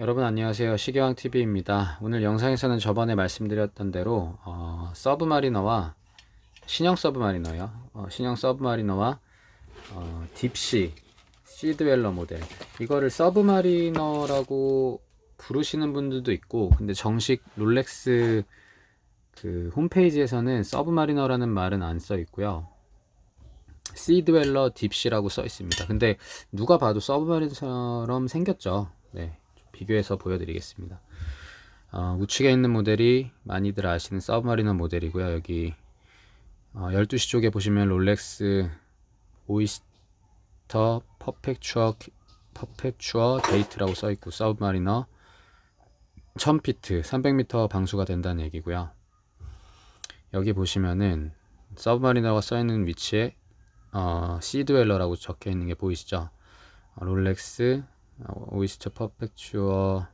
여러분 안녕하세요. 시계왕TV입니다. 오늘 영상에서는 저번에 말씀드렸던 대로 어, 서브마리너와 신형 서브마리너요. 어, 신형 서브마리너와 어, 딥시 시드웰러 모델. 이거를 서브마리너라고 부르시는 분들도 있고 근데 정식 롤렉스 그 홈페이지에서는 서브마리너라는 말은 안 써 있고요. 시드웰러 딥시라고 써 있습니다. 근데 누가 봐도 서브마리너처럼 생겼죠. 네 비교해서 보여드리겠습니다. 어, 우측에 있는 모델이 많이들 아시는 서브마리너 모델이고요. 여기 어, 12시 쪽에 보시면 롤렉스 오이스터 퍼펙추어 퍼펙추어 데이트라고 써 있고 서브마리너 1000피트 300m 방수가 된다는 얘기고요. 여기 보시면은 서브마리너가 써 있는 위치에 어, 시드웰러라고 적혀 있는 게 보이시죠? 어, 롤렉스 오이스터 퍼펙추어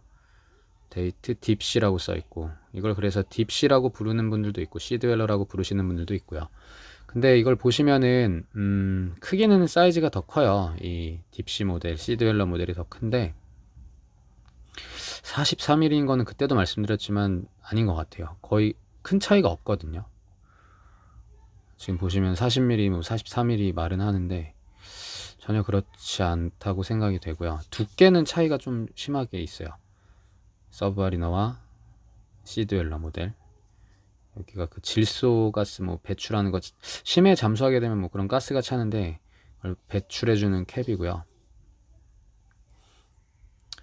데이트 딥시라고 써 있고 이걸 그래서 딥시라고 부르는 분들도 있고 시드웰러라고 부르시는 분들도 있고요. 근데 이걸 보시면은 음, 크기는 사이즈가 더 커요. 이 딥시 모델, 시드웰러 모델이 더 큰데 43mm인 거는 그때도 말씀드렸지만 아닌 것 같아요. 거의 큰 차이가 없거든요. 지금 보시면 40mm, 뭐 43mm 말은 하는데 전혀 그렇지 않다고 생각이 되고요. 두께는 차이가 좀 심하게 있어요. 서브마리너와 시드웰러 모델. 여기가 그 질소 가스 뭐 배출하는 거 심해 잠수하게 되면 뭐 그런 가스가 차는데 그걸 배출해주는 캡이고요.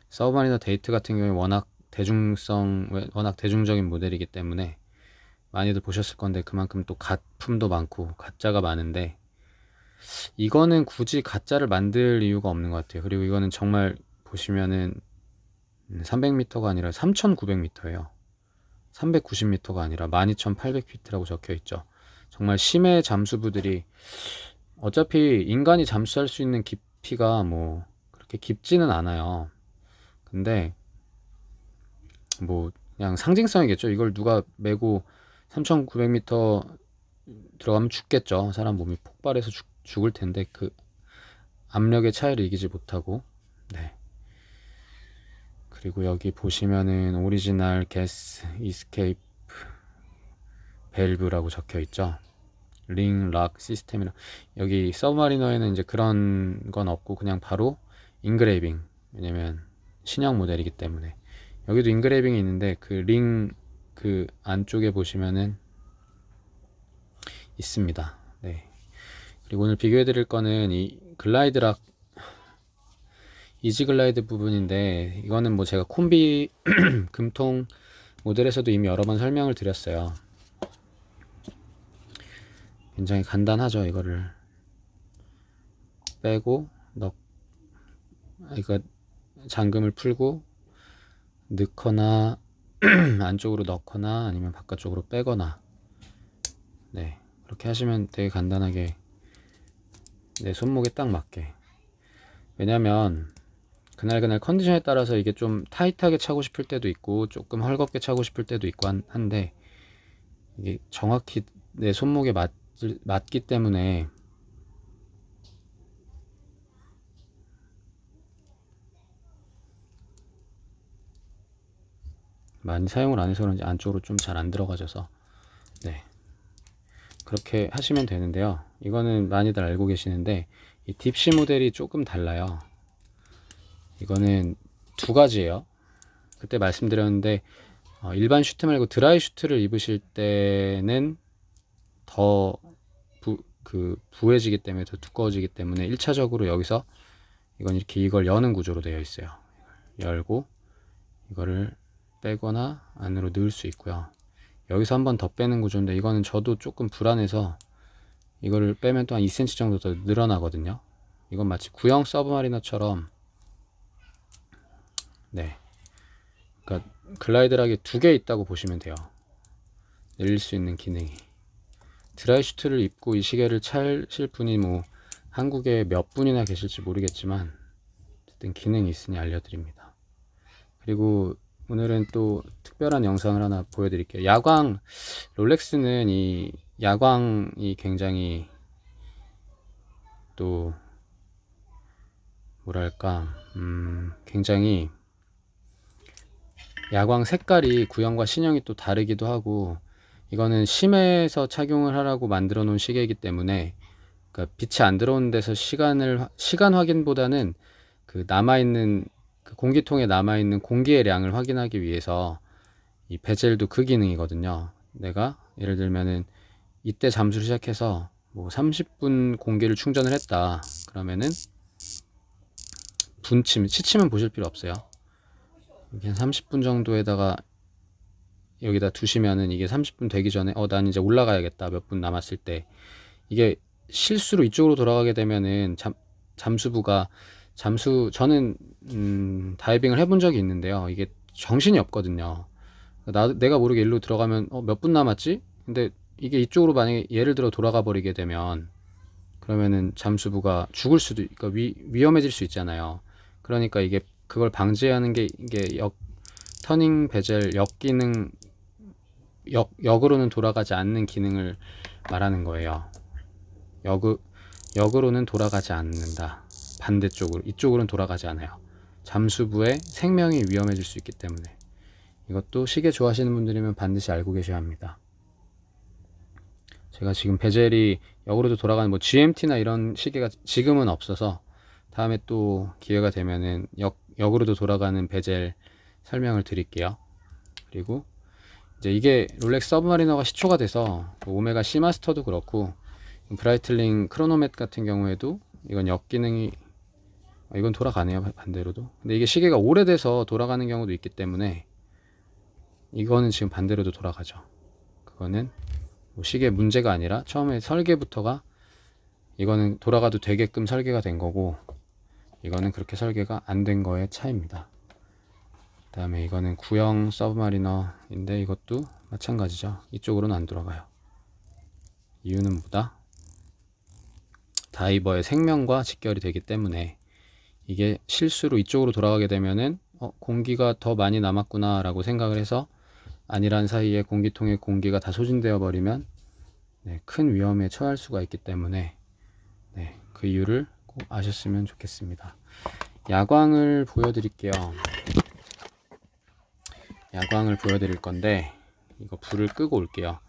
서브마리너 데이트 같은 경우에 워낙 대중성 워낙 대중적인 모델이기 때문에 많이들 보셨을 건데 그만큼 또 가품도 많고 가짜가 많은데 이거는 굳이 가짜를 만들 이유가 없는 것 같아요. 그리고 이거는 정말 보시면은 300m가 아니라 3900m예요. 390m가 아니라 12800피트라고 적혀 있죠. 정말 심해 잠수부들이 어차피 인간이 잠수할 수 있는 깊이가 뭐 그렇게 깊지는 않아요. 근데 뭐 그냥 상징성이겠죠. 이걸 누가 메고 3900m 들어가면 죽겠죠. 사람 몸이 폭발해서 죽, 죽을 텐데 그 압력의 차이를 이기지 못하고 네. 그리고 여기 보시면은 오리지널 게스 이스케이프 밸브라고 적혀 있죠. 링 락 시스템이라 여기 서브마리너에는 이제 그런 건 없고 그냥 바로 인그레이빙 왜냐면 신형 모델이기 때문에 여기도 인그레이빙이 있는데 그 링그 안쪽에 보시면은 있습니다. 네. 그리고 오늘 비교해 드릴 거는 이 글라이드락 이지 글라이드 부분인데 이거는 뭐 제가 콤비 금통 모델에서도 이미 여러 번 설명을 드렸어요. 굉장히 간단하죠. 이거를 빼고 넣 이거 잠금을 풀고 넣거나 안쪽으로 넣거나 아니면 바깥쪽으로 빼거나 네 그렇게 하시면 되게 간단하게 내 손목에 딱 맞게. 왜냐면 그날그날 컨디션에 따라서 이게 좀 타이트하게 차고 싶을 때도 있고 조금 헐겁게 차고 싶을 때도 있고 한, 한데 이게 정확히 내 손목에 맞, 맞기 때문에 많이 사용을 안 해서 그런지 안쪽으로 좀 잘 안 들어가져서 네 그렇게 하시면 되는데요. 이거는 많이들 알고 계시는데 이 딥시 모델이 조금 달라요. 이거는 두 가지예요. 그때 말씀드렸는데 어, 일반 슈트 말고 드라이 슈트를 입으실 때는 더 부, 그 부해지기 때문에 더 두꺼워지기 때문에 1차적으로 여기서 이건 이렇게 이걸 여는 구조로 되어 있어요. 열고 이거를 빼거나 안으로 넣을 수 있고요 여기서 한 번 더 빼는 구조인데 이거는 저도 조금 불안해서 이거를 빼면 또 한 2cm 정도 더 늘어나거든요. 이건 마치 구형 서브마리너처럼. 네. 그러니까 글라이드락이 두 개 있다고 보시면 돼요. 늘릴 수 있는 기능이. 드라이 슈트를 입고 이 시계를 차실 분이 뭐 한국에 몇 분이나 계실지 모르겠지만 어쨌든 기능이 있으니 알려드립니다. 그리고 오늘은 또 특별한 영상을 하나 보여드릴게요. 야광 롤렉스는 이 야광이 굉장히 또 뭐랄까 음, 굉장히 야광 색깔이 구형과 신형이 또 다르기도 하고 이거는 심해서 착용을 하라고 만들어 놓은 시계이기 때문에 그러니까 빛이 안 들어오는 데서 시간을 시간 확인보다는 그 남아 있는 그 공기통에 남아 있는 공기의 량을 확인하기 위해서 이 베젤도 그 기능이거든요. 내가 예를 들면은 이때 잠수를 시작해서 뭐 30분 공기를 충전을 했다. 그러면은 분침, 시침은 보실 필요 없어요. 이렇게 한 30분 정도에다가 여기다 두시면은 이게 30분 되기 전에 어, 난 이제 올라가야겠다. 몇 분 남았을 때. 이게 실수로 이쪽으로 돌아가게 되면은 잠, 잠수부가 잠수 저는 음, 다이빙을 해본 적이 있는데요. 이게 정신이 없거든요. 나 내가 모르게 일로 들어가면 어, 몇 분 남았지? 근데 이게 이쪽으로 만약에 예를 들어 돌아가 버리게 되면 그러면은 잠수부가 죽을 수도 그러니까 위, 위험해질 수 있잖아요. 그러니까 이게 그걸 방지하는 게 이게 역 터닝 베젤 역 기능 역 역으로는 돌아가지 않는 기능을 말하는 거예요. 역 역으로는 돌아가지 않는다. 반대쪽으로 이쪽으로는 돌아가지 않아요. 잠수부의 생명이 위험해질 수 있기 때문에 이것도 시계 좋아하시는 분들이면 반드시 알고 계셔야 합니다. 제가 지금 베젤이 역으로도 돌아가는 뭐 GMT나 이런 시계가 지금은 없어서 다음에 또 기회가 되면은 역, 역으로도 돌아가는 베젤 설명을 드릴게요. 그리고 이제 이게 롤렉스 서브마리너가 시초가 돼서 뭐 오메가 시마스터도 그렇고 브라이틀링 크로노멧 같은 경우에도 이건 역 기능이 아, 이건 돌아가네요 반대로도. 근데 이게 시계가 오래돼서 돌아가는 경우도 있기 때문에 이거는 지금 반대로도 돌아가죠. 그거는 뭐 시계 문제가 아니라 처음에 설계부터가 이거는 돌아가도 되게끔 설계가 된 거고 이거는 그렇게 설계가 안 된 거의 차이입니다. 그 다음에 이거는 구형 서브마리너인데 이것도 마찬가지죠. 이쪽으로는 안 돌아가요. 이유는 뭐다? 다이버의 생명과 직결이 되기 때문에 이게 실수로 이쪽으로 돌아가게 되면은 어, 공기가 더 많이 남았구나 라고 생각을 해서 아니란 사이에 공기통에 공기가 다 소진되어 버리면 네, 큰 위험에 처할 수가 있기 때문에 네, 그 이유를 꼭 아셨으면 좋겠습니다. 야광을 보여드릴게요. 야광을 보여드릴 건데 이거 불을 끄고 올게요.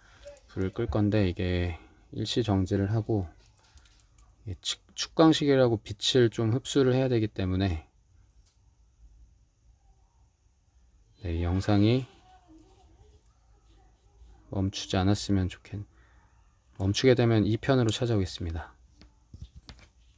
불을 끌 건데 이게 일시 정지를 하고 축광시계라고 빛을 좀 흡수를 해야 되기 때문에 네, 이 영상이 멈추지 않았으면 좋겠 멈추게 되면 2편으로 찾아오겠습니다.